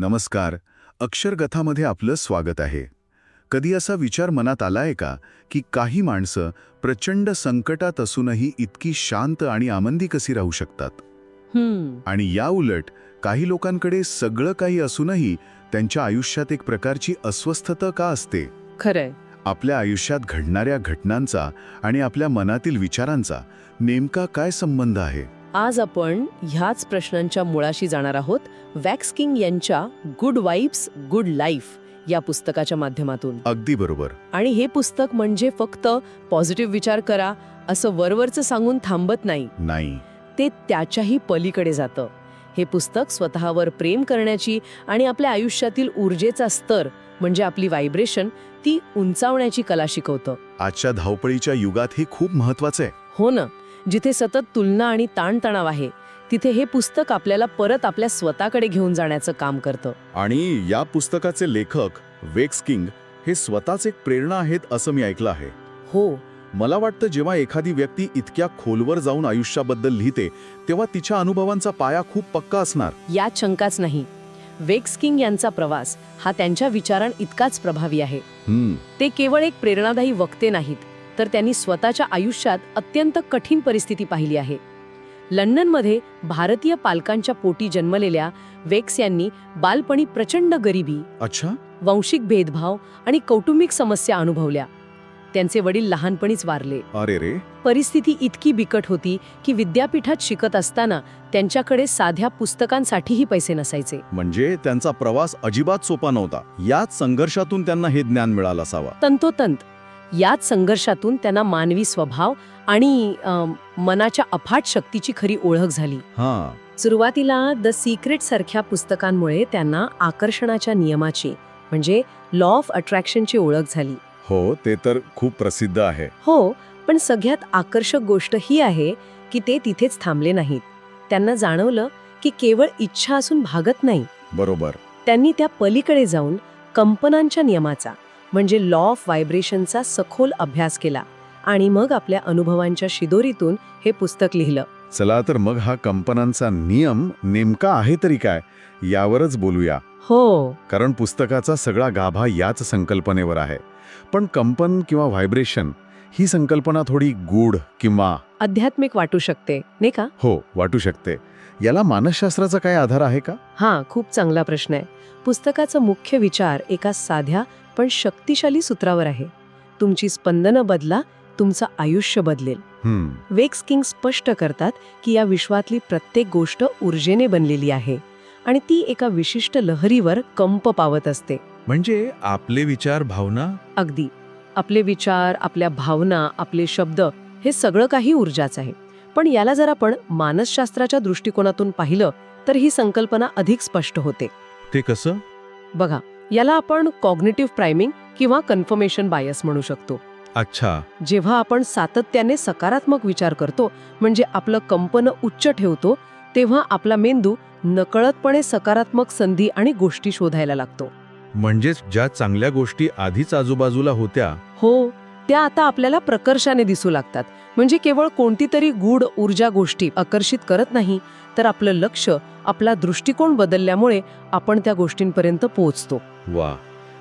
नमस्कार. अक्षरगथामध्ये आपलं स्वागत आहे. कधी असा विचार मनात आलाय का की काही माणसं प्रचंड संकटात असूनही इतकी शांत आणि आनंदी कशी राहू शकतात? आणि या उलट काही लोकांकडे सगळं काही असूनही त्यांच्या आयुष्यात एक प्रकारची अस्वस्थता का असते? खरंय. आपल्या आयुष्यात घडणाऱ्या घटनांचा आणि आपल्या मनातील विचारांचा नेमका काय संबंध आहे? आज आपण ह्याच प्रश्नांच्या मुळाशी जाणार आहोत. वॅक्स किंग यांच्या गुड वाईब्स गुड लाईफ या पुस्तकाच्या माध्यमातून. अगदी बरोबर. आणि हे पुस्तक म्हणजे फक्त पॉझिटिव्ह विचार करा असं वरवरचं सांगून थांबत नाही. नाही. ते त्याच्याही पलीकडे जातं. हे पुस्तक स्वतःवर प्रेम करण्याची आणि आपल्या आयुष्यातील ऊर्जेचा स्तर म्हणजे आपली व्हायब्रेशन ती उंचावण्याची कला शिकवतं. आजच्या धावपळीच्या युगात हे खूप महत्वाचं आहे. हो ना. जिथे सतत तुलना आणि ताणतणाव आहे तिथे हे पुस्तक आपल्याला परत आपल्या स्वतःकडे घेऊन जाण्याचं काम करतं. आणि या पुस्तकाचे लेखक वेक्स किंग हे स्वतःच एक प्रेरणा आहेत असं मी ऐकलं आहे. हो. मला वाटतं जेव्हा एखादी व्यक्ती इतक्या खोलवर जाऊन आयुष्याबद्दल लिहिते तेव्हा तिच्या अनुभवांचा पाया खूप पक्का असणार. यात शंकाच नाही. वेक्स किंग यांचा प्रवास हा त्यांच्या विचारां इतकाच प्रभावी आहे. हम्म. ते केवळ एक प्रेरणादायी वक्ते नाहीत. तर त्यांनी स्वतःच्या आयुष्यात अत्यंत कठीण परिस्थिती पाहिली आहे. लंडनमध्ये भारतीय पालकांच्या पोटी जन्मलेल्या वेक्स यांनी बालपणी प्रचंड गरिबी अच्छा. वंशिक भेदभाव आणि कौटुंबिक समस्या अनुभवल्या. त्यांचे वडील लहानपणीच वारले. अरे रे. परिस्थिती इतकी बिकट होती की विद्यापीठात शिकत असताना त्यांच्याकडे साध्या पुस्तकांसाठीही पैसे नसायचे. म्हणजे त्यांचा प्रवास अजिबात सोपा नव्हता. याच संघर्षातून त्यांना हे ज्ञान मिळालं असावा. तंतोतंत याच संघर्षातून त्यांना मानवी स्वभाव आणि मनाच्या अफाट शक्तीची खरी ओळख झाली. हा. सुरुवातीला द सिक्रेट सारख्या पुस्तकांमुळे त्यांना आकर्षणाच्या नियमाची म्हणजे लॉ ऑफ अट्रॅक्शनची ओळख झाली. हो ते तर खूप प्रसिद्ध आहे. हो पण सगळ्यात आकर्षक गोष्ट ही आहे की ते तिथेच थांबले नाहीत. त्यांना जाणवलं की केवळ इच्छा असून भागत नाही. बरोबर. त्यांनी त्या पलीकडे जाऊन कंपनांच्या नियमाचा म्हणजे लॉ ऑफ व्हायब्रेशनचा सखोल अभ्यास केला आणि मग आपल्या अनुभवांच्या शिदोरीतून हे पुस्तक लिहिलं. चला तर मग हा कंपनांचा नियम नेमका आहे तरी काय यावरच बोलूया. हो. कारण पुस्तकाचा सगळा गाभा याच संकल्पनेवर आहे. पण कंपन किंवा व्हायब्रेशन ही संकल्पना थोडी गूढ किंवा आध्यात्मिक वाटू शकते नाही का? हो वाटू शकते. याला मानसशास्त्राचा काय आधार आहे का? हा खूप चांगला प्रश्न आहे. पुस्तकाचा मुख्य विचार एका साध्या पण शक्तिशाली सूत्रावर आहे. तुमची स्पंदनं बदला तुमचं आयुष्य बदलेल. वेक्स किंग स्पष्ट करतात की या विश्वातली प्रत्येक गोष्ट ऊर्जेने बनलेली आहे आणि ती एका विशिष्ट लहरीवर कंप पावत असते. म्हणजे आपले विचार भावना? अगदी. आपले विचार आपल्या भावना आपले शब्द हे सगळं काही ऊर्जाच आहे. पण याला जर आपण मानसशास्त्राच्या दृष्टिकोनातून पाहिलं तर ही संकल्पना अधिक स्पष्ट होते. ते कसं? बघा याला आपण कॉग्नेटिव्ह प्रायमिंग किंवा कन्फर्मेशन बायस म्हणू शकतो. अच्छा. जेव्हा आपण सातत्याने सकारात्मक विचार करतो म्हणजे आपलं कंपन उच्च ठेवतो तेव्हा आपला मेंदू नकळतपणे सकारात्मक संधी आणि गोष्टी शोधायला लागतो. म्हणजेच ज्या चांगल्या गोष्टी आधीच आजूबाजूला होत्या हो. त्या आता आपल्याला प्रकर्षाने दिसू लागतात. म्हणजे केवळ कोणती तरी गूढ ऊर्जा गोष्टी आकर्षित करत नाही तर आपलं लक्ष आपला दृष्टिकोन बदलल्यामुळे आपण त्या गोष्टींपर्यंत पोहोचतो. वा.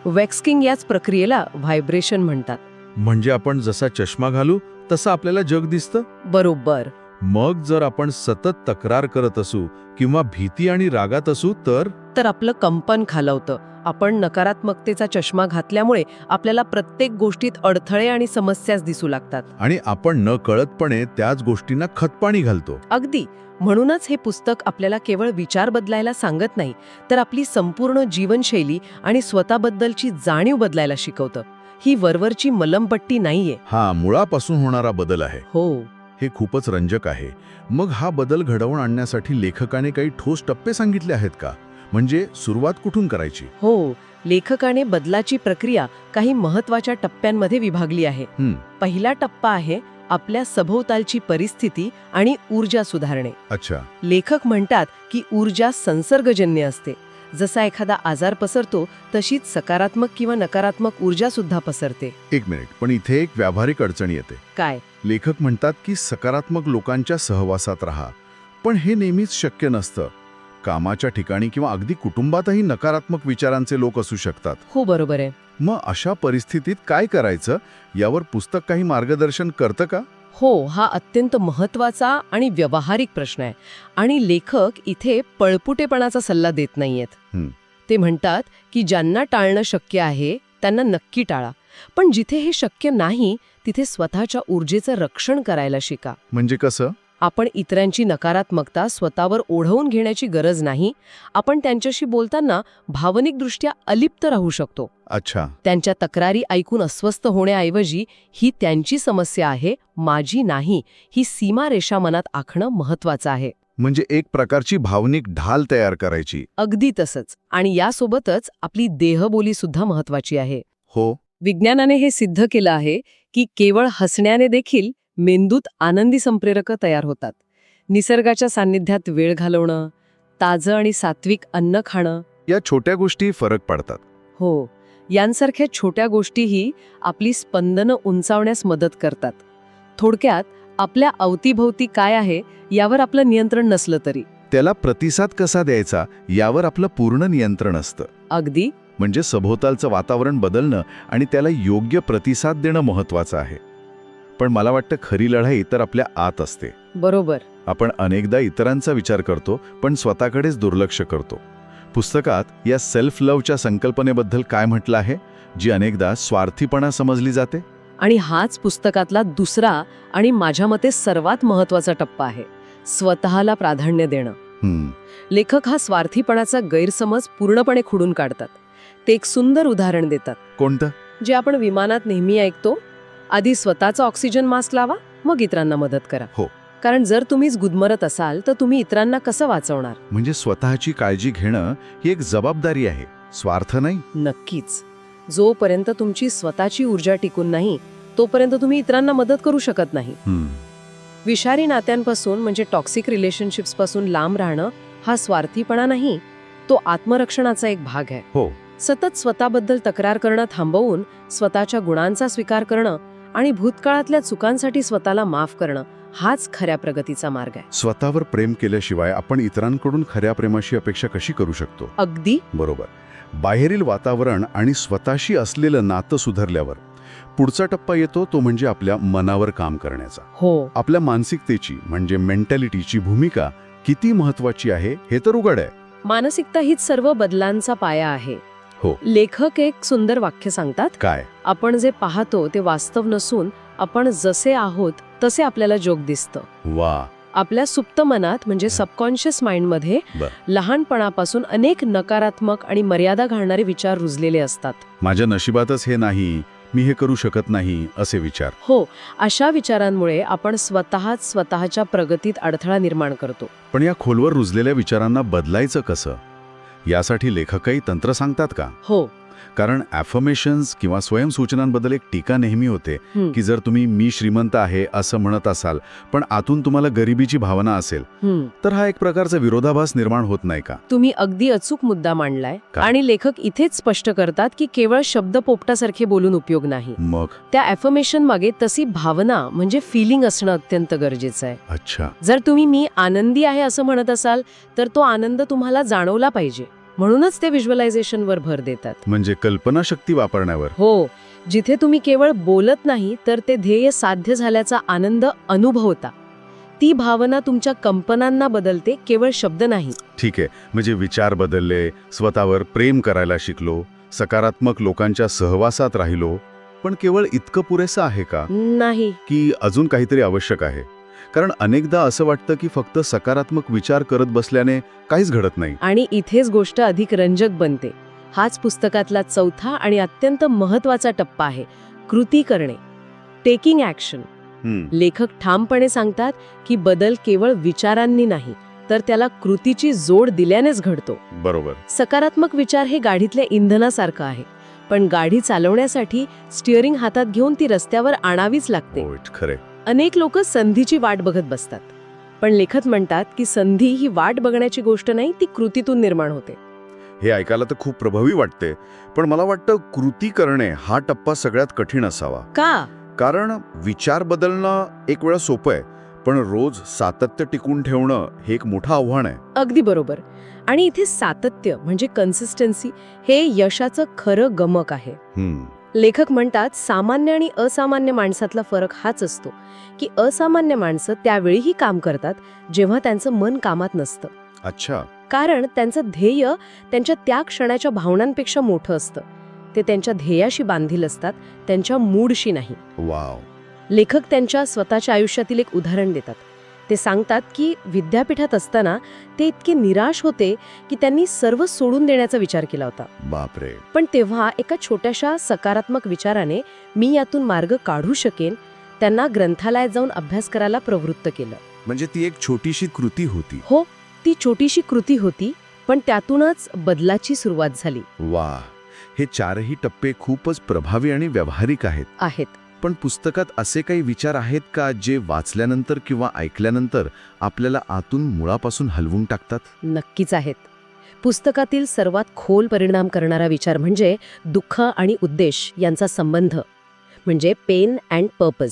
वॅक्सकिंग याच प्रक्रियेला व्हायब्रेशन म्हणतात. म्हणजे आपण जसा चष्मा घालू तसं आपल्याला जग दिसतं? बरोबर. मग जर आपण सतत तक्रार करत असू किंवा भीती आणि रागात असू तर? तर आपलं कंपन खालवतं. आपण नकारात्मकतेचा चष्मा घातल्यामुळे आपल्याला प्रत्येक गोष्टीत अडथळे आणि समस्याच दिसू लागतात. आणि आपण न कळतपणे त्याच गोष्टींना खतपाणी घालतो. अगदी. म्हणूनच हे पुस्तक आपल्याला केवळ विचार बदलायला सांगत नाही तर आपली संपूर्ण जीवनशैली आणि स्वतःबद्दलची जाणीव बदलायला शिकवतं. ही वरवरची मलमपट्टी नाहीये. हा मुळापासून होणारा बदल आहे. हो. हे खूपच रंजक आहे. मग हा बदल घडवून आणण्यासाठी लेखकाने काही ठोस टप्पे सांगितले आहेत का? म्हणजे सुरुवात कुठून करायची? हो लेखकाने बदलाची प्रक्रिया काही महत्त्वाच्या टप्प्यांमध्ये विभागली आहे. पहिला टप्पा आहे आपल्या सभोवतालची परिस्थिती आणि ऊर्जा सुधारणे. अच्छा. लेखक म्हणतात की ऊर्जा संसर्गजन्य असते. जसा एखादा आजार पसरतो तशीच सकारात्मक किंवा नकारात्मक ऊर्जा सुद्धा पसरते. एक मिनिट पण इथे एक व्यावहारिक अडचण येते. काय? लेखक म्हणतात की सकारात्मक लोकांच्या सहवासात राहा. पण हे नेहमीच शक्य नसतं. कामाच्या ठिकाणी किंवा अगदी कुटुंबातही नकारात्मक विचारांचे लोक असू शकतात. हो बरोबर आहे. मग अशा परिस्थितीत काय करायचं? यावर पुस्तक काही मार्गदर्शन करतं का? हो हा अत्यंत महत्त्वाचा आणि व्यावहारिक प्रश्न आहे. आणि लेखक इथे पळपुटेपणाचा सल्ला देत नाहीयेत. ते म्हणतात की ज्यांना टाळणं शक्य आहे त्यांना नक्की टाळा. पण जिथे हे शक्य नाही तिथे स्वतःच्या ऊर्जेचं रक्षण करायला शिका. म्हणजे कसं? आपण इतरांची नकारात्मकता स्वतःवर ओढवून घेण्याची गरज नाही. आपण त्यांच्याशी बोलताना भावनिकदृष्ट्या अलिप्त राहू शकतो. अच्छा. त्यांच्या तक्रारी ऐकून अस्वस्थ होण्याऐवजी ही त्यांची समस्या आहे माझी नाही ही सीमारेषा मनात आखणं महत्वाचं आहे. म्हणजे एक प्रकारची भावनिक ढाल तयार करायची. अगदी तसंच. आणि यासोबतच आपली देहबोली सुद्धा महत्वाची आहे. हो. विज्ञानाने हे सिद्ध केलं आहे की केवळ हसण्याने देखील मेंदूत आनंदी संप्रेरक तयार होतात. निसर्गाच्या सान्निध्यात वेळ घालवणं ताजं आणि सात्विक अन्न खाणं. या छोट्या गोष्टी फरक पडतात. हो यांसारख्या छोट्या गोष्टीही आपली स्पंदनं उंचावण्यास मदत करतात. थोडक्यात आपल्या अवतीभोवती काय आहे यावर आपलं नियंत्रण नसलं तरी. त्याला प्रतिसाद कसा द्यायचा यावर आपलं पूर्ण नियंत्रण असतं. अगदी. म्हणजे सभोवतालचं वातावरण बदलणं आणि त्याला योग्य प्रतिसाद देणं महत्वाचं आहे. पण मला वाटतं खरी लढाई तर आपल्या आत असते. बरोबर. आपण अनेकदा इतरांचा विचार करतो पण स्वतःकडेच दुर्लक्ष करतो. पुस्तकात या सेल्फ लव्हच्या संकल्पनेबद्दल काय म्हटलं आहे जी अनेकदा स्वार्थीपणा समजली जाते? आणि हाच पुस्तकातला दुसरा आणि माझ्या मते सर्वात महत्त्वाचा टप्पा आहे स्वतःला प्राधान्य देणं. लेखक हा स्वार्थीपणाचा गैरसमज पूर्णपणे खुडून काढतात. ते एक सुंदर उदाहरण देतात. कोणतं? जे आपण विमानात नेहमी ऐकतो आधी स्वतःचा ऑक्सिजन मास्क लावा मग इतरांना मदत करा. हो. कारण जर तुम्हीच गुदमरत असाल तर तुम्ही इतरांना कसं वाचवणार? म्हणजे स्वतःची काळजी घेणं ही एक जबाबदारी आहे. स्वार्थ नाही? नक्कीच. जोपर्यंत तुमची स्वतःची ऊर्जा टिकून नाही तोपर्यंत तुम्ही इतरांना मदत करू शकत नाही. हम्म, विषारी नात्यांपासून म्हणजे टॉक्सिक रिलेशनशिप्सपासून लांब राहणं हा स्वार्थीपणा नाही तो आत्मरक्षणाचा एक भाग आहे. हो. सतत स्वतःबद्दल तक्रार करणं थांबवून स्वतःच्या गुणांचा स्वीकार करणं आणि भूतकाळातल्या चुकांसाठी स्वतःला माफ करणं हाच खऱ्या प्रगतीचा मार्ग आहे. स्वतःवर प्रेम केल्याशिवाय आपण इतरांकडून खऱ्या प्रेमाशी अपेक्षा कशी करू शकतो? अगदी. बरोबर. बाहेरील वातावरण आणि स्वतःशी असलेलं नातं सुधारल्यावर पुढचा टप्पा येतो तो म्हणजे आपल्या मनावर काम करण्याचा. हो. आपल्या मानसिकतेची म्हणजे मेंटॅलिटीची भूमिका किती महत्वाची आहे हे तर उघड आहे. मानसिकता हीच सर्व बदलांचा पाया आहे. हो. लेखक एक सुंदर वाक्य सांगतात. काय? आपण जे पाहतो ते वास्तव नसून आपण जसे आहोत तसे आपल्याला जोग दिसतं. वा. आपल्या सुप्त मनात म्हणजे सबकॉन्शियस माइंडमध्ये. लहानपणापासून अनेक नकारात्मक आणि मर्यादा घालणारे विचार रुजलेले असतात. माझ्या नशिबातच हे नाही मी हे करू शकत नाही असे विचार. हो अशा विचारांमुळे आपण स्वतःच स्वतःच्या प्रगतीत अडथळा निर्माण करतो. पण या खोलवर रुजलेल्या विचारांना बदलायचं कसं? यासाठी लेखकही तंत्र सांगतात का? हो. कारण ॲफर्मेशन्स किंवा स्वयंसूचनांबद्दल एक टीका नेहमी होते की जर तुम्ही मी श्रीमंत आहे असं म्हणत असाल पण आतून तुम्हाला गरिबीची भावना असेल. तर हा एक प्रकारचा विरोधाभास निर्माण होत नाही का? तुम्ही अगदी अचूक मुद्दा मांडलाय? आणि लेखक इथेच स्पष्ट करतात की केवळ शब्द पोपटासारखे बोलून उपयोग नाही. मग? त्या ॲफर्मेशन मागे तशी भावना म्हणजे फिलिंग असणं अत्यंत गरजेचं आहे. अच्छा. जर तुम्ही मी आनंदी आहे असं म्हणत असाल तर तो आनंद तुम्हाला जाणवला पाहिजे. म्हणूनच ते व्हिज्युअलायझेशनवर भर देतात. म्हणजे कल्पनाशक्ती वापरण्यावर. हो जिथे तुम्ही केवळ बोलत नाही तर ते ध्येय साध्य झाल्याचा आनंद अनुभवता. ती भावना तुमच्या कल्पनांना बदलते केवळ शब्द नाही. ठीक आहे म्हणजे विचार बदलले स्वतःवर प्रेम करायला शिकलो सकारात्मक लोकांच्या सहवासात राहिलो पण केवळ इतकं पुरेसं आहे का? नाही. की अजून काहीतरी आवश्यक आहे? कारण अनेकदा असं वाटतं की फक्त सकारात्मक विचार करत बसल्याने काहीच घडत नाही. आणि इथेच गोष्ट अधिक रंजक बनते. हाच पुस्तकातला चौथा आणि अत्यंत महत्त्वाचा टप्पा आहे कृती करणे. टेकिंग ॲक्शन लेखक ठामपणे सांगतात की बदल केवळ विचारांनी नाही तर त्याला कृतीची जोड दिल्यानेच घडतो. बरोबर. सकारात्मक विचार हे गाडीतल्या इंधनासारखं आहे पण गाडी चालवण्यासाठी स्टिअरिंग हातात घेऊन ती रस्त्यावर आणावीच लागते. खरे अनेक लोक संधीची वाट बघत बसतात. पण लेखक म्हणतात की संधी ही वाट बघण्याची गोष्ट नाही ती कृतीतून निर्माण होते. हे ऐकायला तर खूप प्रभावी वाटते पण मला वाटतं कृती करणे हा टप्पा सगळ्यात कठीण असावा. का? कारण विचार बदलणं एक वेळा सोपं आहे पण रोज सातत्य टिकून ठेवणं हे एक मोठं आव्हान आहे. अगदी बरोबर. आणि इथे सातत्य म्हणजे कन्सिस्टन्सी हे यशाचं खरं गमक आहे. हम्म, लेखक म्हणतात सामान्य आणि असामान्य माणसातला फरक हाच असतो की असामान्य माणसं त्यावेळीही काम करतात जेव्हा त्यांचं मन कामात नसतं. अच्छा. कारण त्यांचं ध्येय त्यांच्या त्या क्षणाच्या भावनांपेक्षा मोठं असतं. ते त्यांच्या ध्येयाशी बांधील असतात त्यांच्या मूडशी नाही. वाव. लेखक त्यांच्या स्वतःच्या आयुष्यातील एक उदाहरण देतात. ते सांगतात की विद्यापीठात असताना ते इतके निराश होते की त्यांनी सर्व सोडून देण्याचा विचार केला होता. बापरे. पण तेव्हा एका छोट्याशा सकारात्मक विचाराने मी यातून मार्ग काढू शकेन त्यांना ग्रंथालयात जाऊन अभ्यास करायला प्रवृत्त केलं. म्हणजे ती एक छोटीशी कृती होती. हो ती छोटीशी कृती होती पण त्यातूनच बदलाची सुरुवात झाली. वा हे चारही टप्पे खूपच प्रभावी आणि व्यावहारिक आहेत. आहेत. पण पुस्तकात असे काही विचार आहेत का जे वाचल्यानंतर किंवा ऐकल्यानंतर आपल्याला आतून मुळापासून हलवून टाकतात? नक्कीच आहेत. पुस्तकातील सर्वात खोल परिणाम करणारा विचार म्हणजे दुःख आणि उद्देश यांचा संबंध म्हणजे पेन अँड पर्पज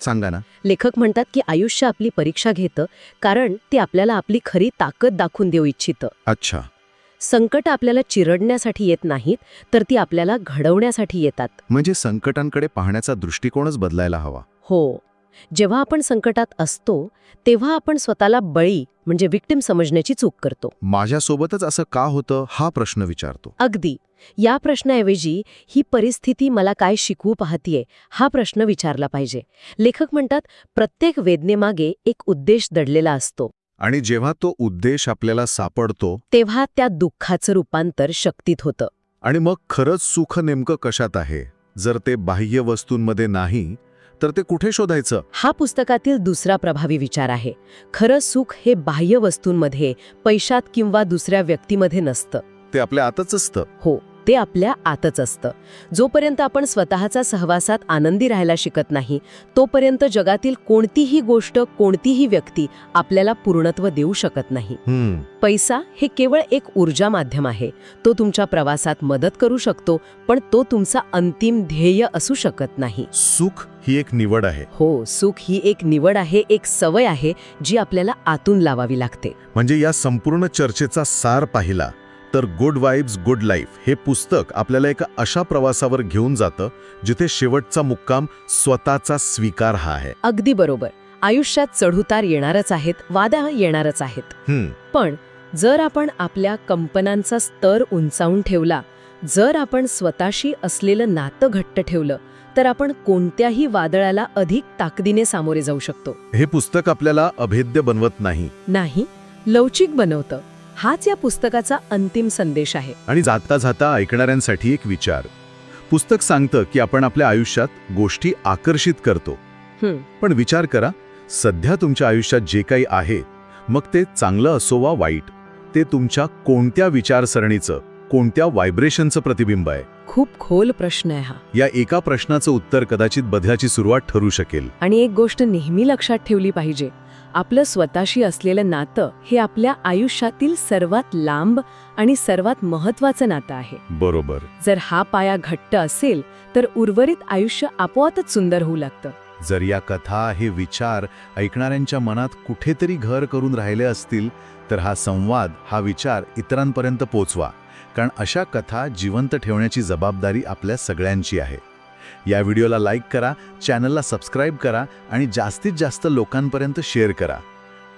सांगा ना. लेखक म्हणतात की आयुष्य आपली परीक्षा घेतं कारण ते आपल्याला आपली खरी ताकद दाखवून देऊ इच्छितं. अच्छा. संकट आपल्याला चिरडण्यासाठी येत नाहीत तर ती आपल्याला घडवण्यासाठी येतात. म्हणजे संकटांकडे पाहण्याचा दृष्टिकोनच बदलायला हवा. हो. जेव्हा आपण संकटात असतो तेव्हा आपण स्वतःला बळी म्हणजे विक्टिम समजण्याची चूक करतो. माझ्यासोबतच असं का होतं हा प्रश्न विचारतो. अगदी. या प्रश्नाऐवजी ही परिस्थिती मला काय शिकवू पाहतीये हा प्रश्न विचारला पाहिजे. लेखक म्हणतात प्रत्येक वेदनेमागे एक उद्देश दडलेला असतो. आणि जेव्हा तो उद्देश आपल्याला सापडतो तेव्हा त्या दुःखाचं रूपांतर शक्तीत होतं. आणि मग खरंच सुख नेमकं कशात आहे? जर ते बाह्य वस्तूंमध्ये नाही तर ते कुठे शोधायचं? हा पुस्तकातील दुसरा प्रभावी विचार आहे. खरं सुख हे बाह्य वस्तूंमध्ये पैशात किंवा दुसऱ्या व्यक्तीमध्ये नसतं. ते आपल्या आतच असतं. हो. ते आपल्या आतच असतं. जोपर्यंत आपण स्वतःचा सहवासात आनंदी राहायला शिकत नाही तोपर्यंत जगातील कोणतीही गोष्ट कोणतीही व्यक्ती आपल्याला पूर्णत्व देऊ शकत नाही. पैसा हे केवळ एक ऊर्जा माध्यम आहे. तो तुमच्या प्रवासात मदत करू शकतो पण तो तुमचा अंतिम ध्येय असू शकत नाही. सुख ही एक निवड आहे. हो सुख ही एक निवड आहे एक सवय आहे जी आपल्याला आतून लावावी लागते. म्हणजे या संपूर्ण चर्चेचा सार पाहिला. तर गुड वाईब्स गुड लाईफ हे पुस्तक आपल्याला एका अशा प्रवासावर घेऊन जातं जिथे शेवटचा मुक्काम स्वतःचा स्वीकार हा आहे. अगदी बरोबर. आयुष्यात चढउतार येणारच आहेत वादा येणारच आहेत. पण जर आपण आपल्या कंपनांचा स्तर उंचावून ठेवला जर आपण स्वतःशी असलेलं नातं घट्ट ठेवलं तर आपण कोणत्याही वादळाला अधिक ताकदीने सामोरे जाऊ शकतो. हे पुस्तक आपल्याला अभेद्य बनवत नाही. नाही लवचिक बनवतं. हाच या पुस्तकाचा अंतिम संदेश आहे. आणि जाता जाता ऐकणाऱ्यांसाठी एक विचार. पुस्तक सांगतं की आपण आपल्या आयुष्यात गोष्टी आकर्षित करतो. पण विचार करा सध्या तुमच्या आयुष्यात जे काही आहे मग ते चांगलं असो वा वाईट ते तुमच्या कोणत्या विचारसरणीचं कोणत्या व्हायब्रेशनचं प्रतिबिंब आहे. खूप खोल प्रश्न आहे हा. या एका प्रश्नाचं उत्तर कदाचित बदलाची सुरुवात ठरू शकेल. आणि एक गोष्ट नेहमी लक्षात ठेवली पाहिजे आपलं स्वतःशी असलेलं नातं हे आपल्या आयुष्यातील सर्वात लांब आणि सर्वात महत्वाचं नातं आहे. बरोबर. जर हा पाया घट्ट असेल तर उर्वरित आयुष्य आपोआपच सुंदर होऊ लागतं. जर या कथा हे विचार ऐकणाऱ्यांच्या मनात कुठेतरी घर करून राहिले असतील तर हा संवाद हा विचार इतरांपर्यंत पोचवा. कारण अशा कथा जिवंत ठेवण्याची जबाबदारी आपल्या सगळ्यांची आहे. या व्हिडिओला लाईक करा चॅनलला सबस्क्राईब करा आणि जास्तीत जास्त लोकांपर्यंत शेअर करा.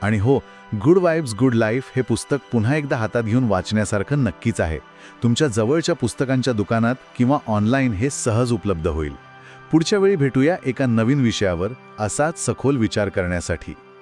आणि हो गुड वाईब्स गुड लाईफ हे पुस्तक पुन्हा एकदा हातात घेऊन वाचण्यासारखं नक्कीच आहे. तुमच्या जवळच्या पुस्तकांच्या दुकानात किंवा ऑनलाईन हे सहज उपलब्ध होईल. पुढच्या वेळी भेटूया एका नवीन विषयावर असाच सखोल विचार करण्यासाठी.